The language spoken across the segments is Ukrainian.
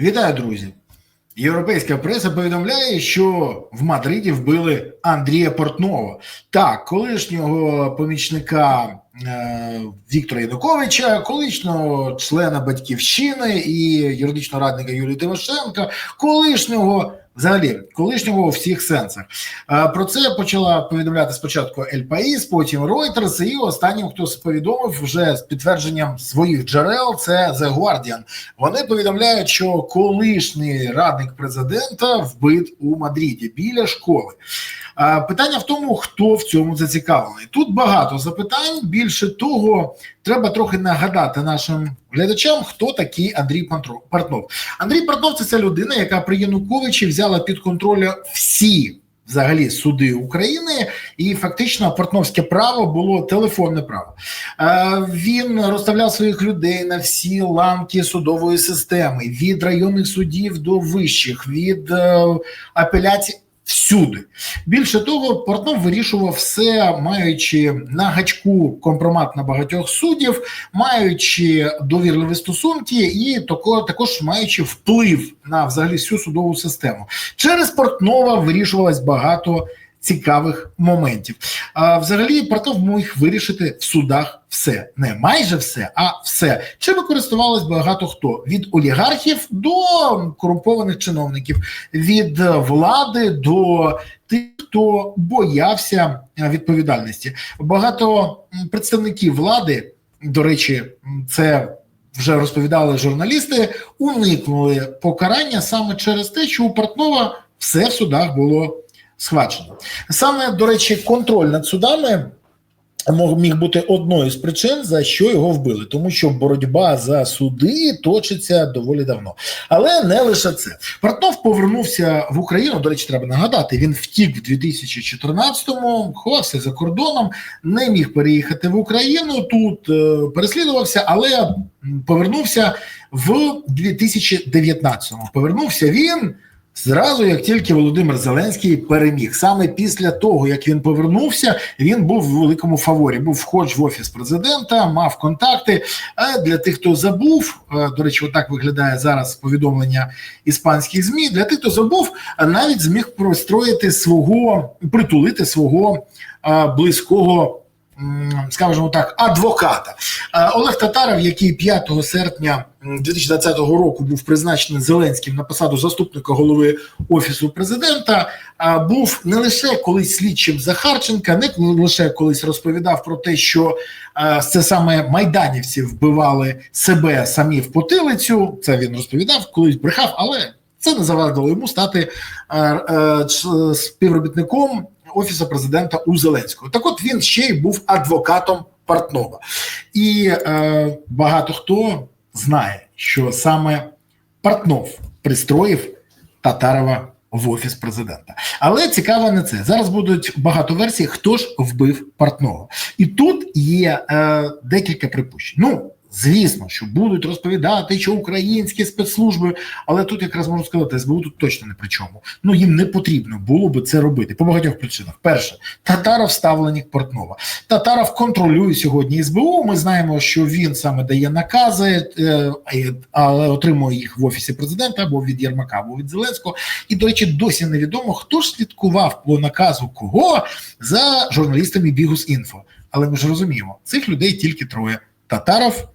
Вітаю, друзі! Європейська преса повідомляє, що в Мадриді вбили Андрія Портнова, так, колишнього помічника е, Віктора Януковича, колишнього члена батьківщини і юридичного радника Юлії Тимошенка, колишнього. Взагалі, колишнього у всіх сенсах. Е, Про це почала повідомляти спочатку Ель Паїс, потім Reuters, і останнім, хто повідомив вже з підтвердженням своїх джерел, це The Guardian. Вони повідомляють, що колишній радник президента вбит у Мадриді біля школи. Е, Питання в тому, хто в цьому зацікавлений. Тут багато запитань. Більше того, треба трохи нагадати нашим глядачам, хто такий Андрій Портнов. Андрій Портнов це ця людина, яка при Януковичі взяла під контроль всі. Взагалі суди України, і фактично портновське право було телефонне право. Е, Він розставляв своїх людей на всі ланки судової системи від районних судів до вищих, від е, апеляцій. Всюди більше того, Портнов вирішував все, маючи на гачку компромат на багатьох суддів, маючи довірливі стосунки, і тако, також маючи вплив на взагалі всю судову систему. Через Портнова вирішувалось багато цікавих моментів. А взагалі Портнов міг вирішити в судах все, не майже все, а все. Чим користувалось багато хто від олігархів до корумпованих чиновників, від е, влади до тих, хто боявся е, відповідальності. Багато представників влади, до речі, це вже розповідали журналісти, уникнули покарання саме через те, що у Портнова все в судах було схвачено. Саме, до речі, контроль над судами міг бути одною з причин, за що його вбили, тому що боротьба за суди точиться доволі давно. Але не лише це. Портнов повернувся в Україну. До речі, треба нагадати. Він втік в 2014-му, ховався за кордоном, не міг переїхати в Україну. Тут е, переслідувався, але повернувся в 2019-му. Повернувся він. Зразу, як тільки Володимир Зеленський переміг, саме після того, як він повернувся, він був в великому фаворі. Був входж в офіс президента, мав контакти. А для тих, хто забув, е, до речі, отак виглядає зараз повідомлення іспанських змі. Для тих, хто забув, е, навіть зміг простроїти свого, притулити свого е, близького. Скажімо так, адвоката Е, Олег Татаров, який 5 серпня м, 2020 року був призначений Зеленським на посаду заступника голови офісу президента, а, був не лише колись слідчим Захарченка, не лише колись розповідав про те, що е, це саме майданівці вбивали себе самі в потилицю. Це він розповідав, колись брехав, але це не завадило йому стати е, е, співробітником офісу президента у Зеленського. Так, от він ще й був адвокатом Портнова. І е, багато хто знає, що саме Портнов пристроїв Татарова в офіс президента. Але цікаво не це. Зараз будуть багато версій, хто ж вбив Портнова. І тут є е, декілька припущень. Ну, звісно, що будуть розповідати, що українські спецслужби, але тут якраз можу сказати, СБУ тут точно не при чому. Ну їм не потрібно було би це робити по багатьох причинах. Перше, Татаров ставленник Портнова. Татаров контролює сьогодні СБУ. Ми знаємо, що він саме дає накази, е, але отримує їх в офісі президента або від Єрмака, або від Зеленського. І, до речі, досі невідомо, хто ж слідкував по наказу кого за журналістами Бігус Інфо. Але ми ж розуміємо, цих людей тільки троє: Татаров,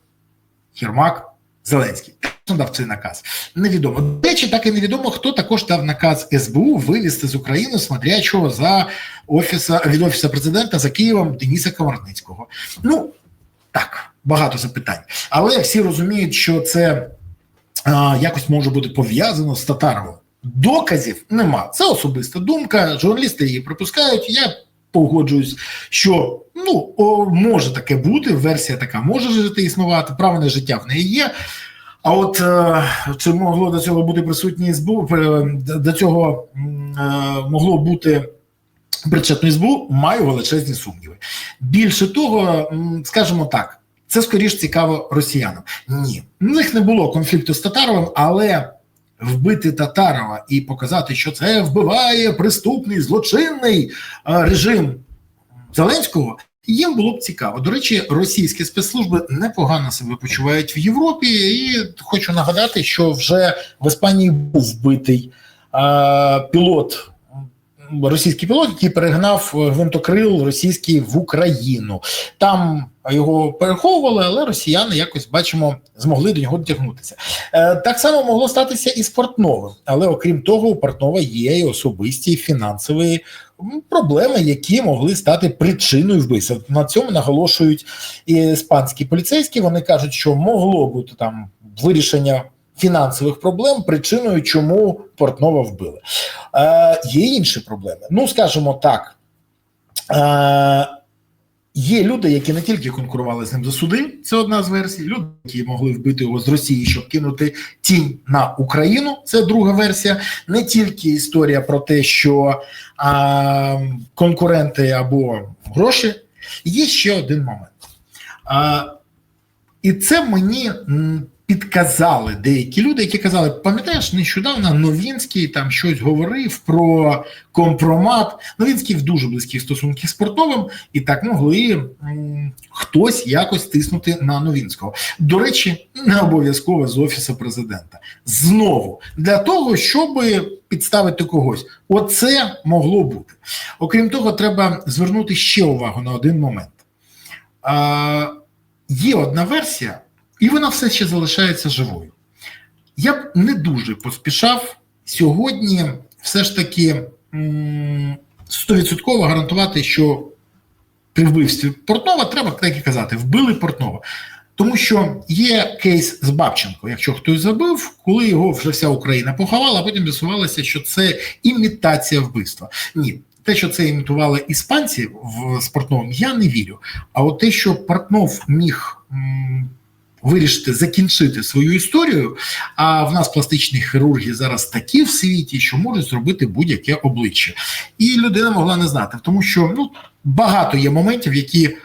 Єрмак, Зеленський. Хто дав цей наказ? Невідомо. До речі, так і невідомо, хто також дав наказ СБУ вивезти з України смотрячого за офіса від офісу президента за Києвом Дениса Комарницького. Ну так, багато запитань. Але всі розуміють, що це а, якось може бути пов'язано з Татаровим. Доказів нема. Це особиста думка. Журналісти її припускають. Я погоджуюсь, що ну може таке бути. Версія така може жити існувати. Право на життя в неї є. А от е, чи могло до цього бути присутні СБУ, е, до цього е, могло бути причетне СБУ, маю величезні сумніви. Більше того, скажімо так, це скоріш цікаво росіянам. Ні, в них не було конфлікту з Татаровим, але вбити Татарова і показати, що це вбиває преступний злочинний е, режим Зеленського. Їм було б цікаво. До речі, російські спецслужби непогано себе почувають в Європі, і хочу нагадати, що вже в Іспанії був вбитий е пілот. Російський пілот, який перегнав гвинтокрил російський в Україну. Там його переховували, але росіяни якось бачимо змогли до нього дотягнутися. Е, так само могло статися і з Портновим, але окрім того, у Портнова є і особисті фінансові проблеми, які могли стати причиною вбивства. На цьому наголошують іспанські поліцейські. Вони кажуть, що могло бути там вирішення. Фінансових проблем причиною, чому Портнова вбили. Е, Є інші проблеми. Ну, скажімо так, е, є люди, які не тільки конкурували з ним за суди, це одна з версій. Люди, які могли вбити його з Росії, щоб кинути тінь на Україну. Це друга версія. Не тільки історія про те, що е, конкуренти або гроші. Є ще один момент. Е, і це мені підказали деякі люди, які казали, пам'ятаєш, нещодавно Новінський там щось говорив про компромат. Новінський в дуже близьких стосунках з Портновим, і так могли м, хтось якось тиснути на Новінського. До речі, не обов'язково з офісу президента. Знову для того, щоб підставити когось, оце могло бути. Окрім того, треба звернути ще увагу на один момент. А, Є одна версія. І вона все ще залишається живою. Я б не дуже поспішав сьогодні все ж таки стовідсотково гарантувати, що при вбивстві Портнова треба так і казати, вбили Портнова. Тому що є кейс з Бабченко, якщо хтось забив, коли його вже вся Україна поховала, а потім з'ясувалося, що це імітація вбивства. Ні, те, що це імітували іспанці в Спортновому, я не вірю. А от те, що Портнов міг вирішити закінчити свою історію. А в нас пластичні хірурги зараз такі в світі, що можуть зробити будь-яке обличчя, і людина могла не знати, тому що ну багато є моментів, які.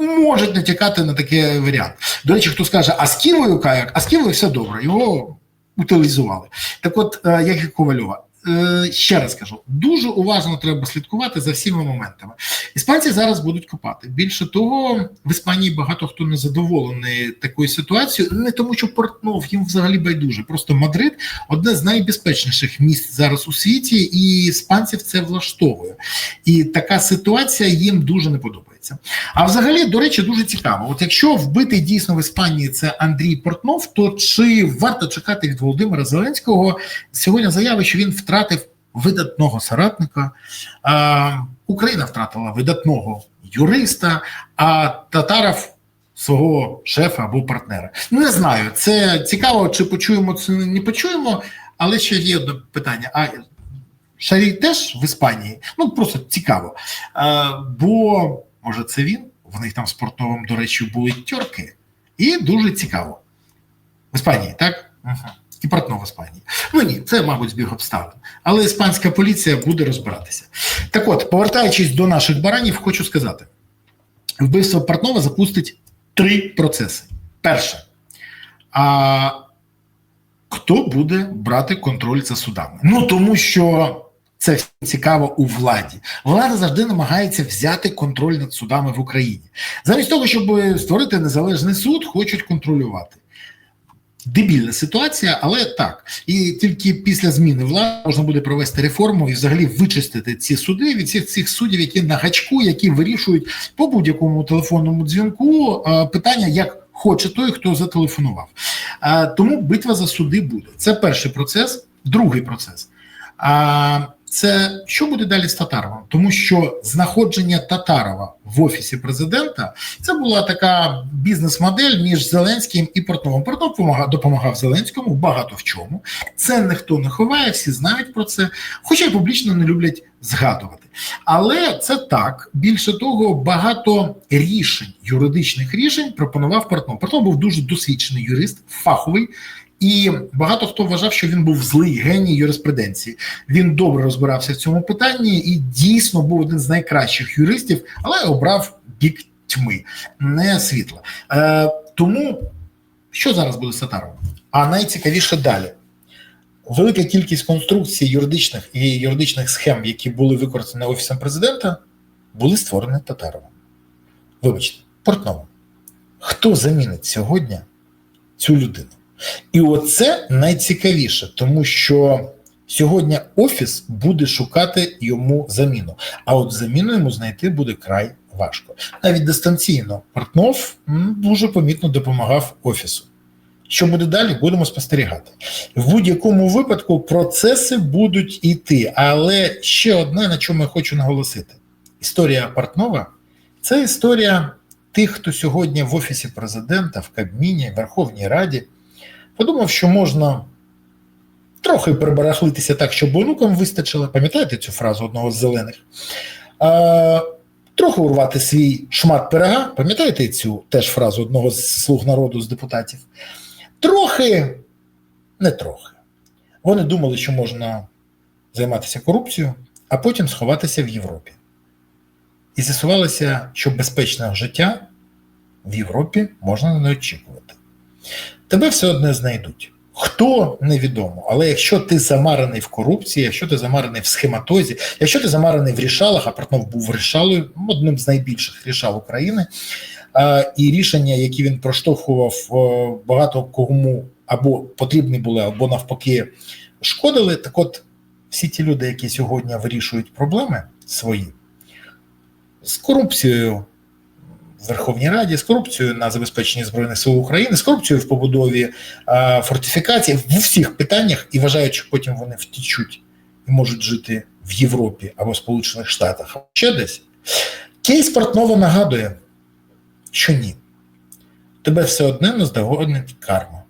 Можуть натякати на такий варіант. До речі, хто скаже, а з Ківою каяк, а з Ківою все добре, його утилізували. Так от, е, як і Ковальова, ще раз кажу, дуже уважно треба слідкувати за всіма моментами. Іспанці зараз будуть копати. Більше того, в Іспанії багато хто не задоволений такою ситуацією, не тому, що Портнов їм взагалі байдуже. Просто Мадрид одне з найбезпечніших місць зараз у світі, і іспанців це влаштовує. І така ситуація їм дуже не подобається. А взагалі, до речі, дуже цікаво. От якщо вбитий дійсно в Іспанії це Андрій Портнов, то чи варто чекати від Володимира Зеленського сьогодні заяви, що він втратив видатного соратника? А, Україна втратила видатного юриста, а Татаров. Свого шефа або партнера. Не знаю, це цікаво, чи почуємо це не почуємо, але ще є одне питання. А Шарій теж в Іспанії? Ну просто цікаво. А, Бо Може, це він? В них там спортовим, до речі, були тьорки. І дуже цікаво. В Іспанії, так? Ага. І портно в Іспанії. Ну ні, це, мабуть, збіг обставин. Але іспанська поліція буде розбиратися. Так от, повертаючись до наших баранів, хочу сказати: вбивство Портнова запустить три процеси. Перше, а хто буде брати контроль за судами? Ну тому що це цікаво у владі. Влада завжди намагається взяти контроль над судами в Україні. Замість того, щоб створити незалежний суд, хочуть контролювати. Дебільна ситуація, але так. І тільки після зміни влади можна буде провести реформу і взагалі вичистити ці суди від всіх цих суддів, які на гачку, які вирішують по будь-якому телефонному дзвінку питання, як хоче той, хто зателефонував. Тому битва за суди буде. Це перший процес, другий процес. Це що буде далі з Татаровим? Тому що знаходження Татарова в офісі президента це була така бізнес-модель між Зеленським і Портновим. Портнов допомагав, Зеленському багато в чому. Це ніхто не ховає, всі знають про це, хоча й публічно не люблять згадувати. Але це так. Більше того, багато рішень, юридичних рішень пропонував Портнов. Портнов був дуже досвідчений юрист, фаховий. І багато хто вважав, що він був злий геній юриспруденції. Він добре розбирався в цьому питанні і дійсно був один з найкращих юристів, але обрав бік тьми, не світла. Е, Тому що зараз буде з Татаровим? А найцікавіше далі. Велика кількість конструкцій юридичних і юридичних схем, які були використані офісом президента, були створені Татаровим. вибачте, Портнова. Хто замінить сьогодні цю людину? І оце найцікавіше, тому що сьогодні офіс буде шукати йому заміну. А от заміну йому знайти буде край важко. Навіть дистанційно Портнов дуже помітно допомагав офісу. Що буде далі, будемо спостерігати. В будь-якому випадку процеси будуть йти. Але ще одне, на чому я хочу наголосити: історія Портнова це історія тих, хто сьогодні в офісі президента, в Кабміні, в Верховній Раді подумав, що можна трохи прибарахлитися так, щоб онукам вистачило. Пам'ятаєте цю фразу одного з зелених? А, трохи урвати свій шмат пирога. Пам'ятаєте цю теж фразу одного з слуг народу з депутатів? Трохи, не трохи. Вони думали, що можна займатися корупцією, а потім сховатися в Європі. І з'ясувалося, що безпечного життя в Європі можна не очікувати. Тебе все одне знайдуть. Хто невідомо, але якщо ти замарений в корупції, якщо ти замарений в схематозі, якщо ти замарений в рішалах, а Портнов був рішалою, одним з найбільших рішал України, і рішення, які він проштовхував, багато кому або потрібні були, або навпаки шкодили. Так от всі ті люди, які сьогодні вирішують проблеми свої з корупцією в Верховній Раді, з корупцією на забезпеченні Збройних сил України, з корупцією в побудові а, фортифікацій в усіх питаннях і вважають, що потім вони втічуть і можуть жити в Європі або Сполучених Штатах, ще десь. Кейс Портнова нагадує, що ні. Тебе все одне наздогонить карма.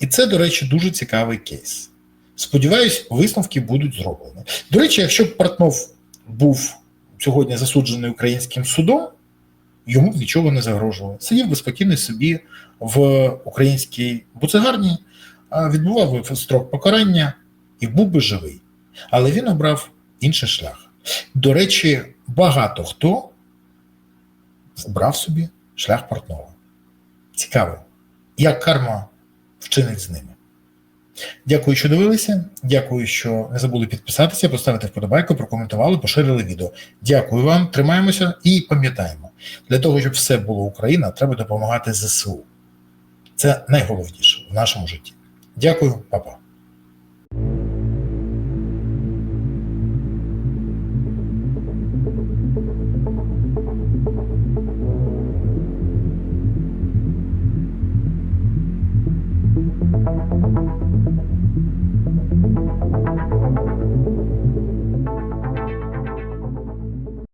І це, до речі, дуже цікавий кейс. Сподіваюсь, висновки будуть зроблені. До речі, якщо б Портнов був сьогодні засуджений українським судом, йому нічого не загрожувало. Сидів би спокійно собі в українській буцегарні, відбував би строк покарання і був би живий. Але він обрав інший шлях. До речі, багато хто обрав собі шлях Портнова. Цікаво, як карма вчинить з ними. Дякую, що дивилися. Дякую, що не забули підписатися, поставити вподобайку, прокоментували, поширили відео. Дякую вам, тримаємося і пам'ятаємо, для того, щоб все було Україна, треба допомагати ЗСУ. Це найголовніше в нашому житті. Дякую, папа.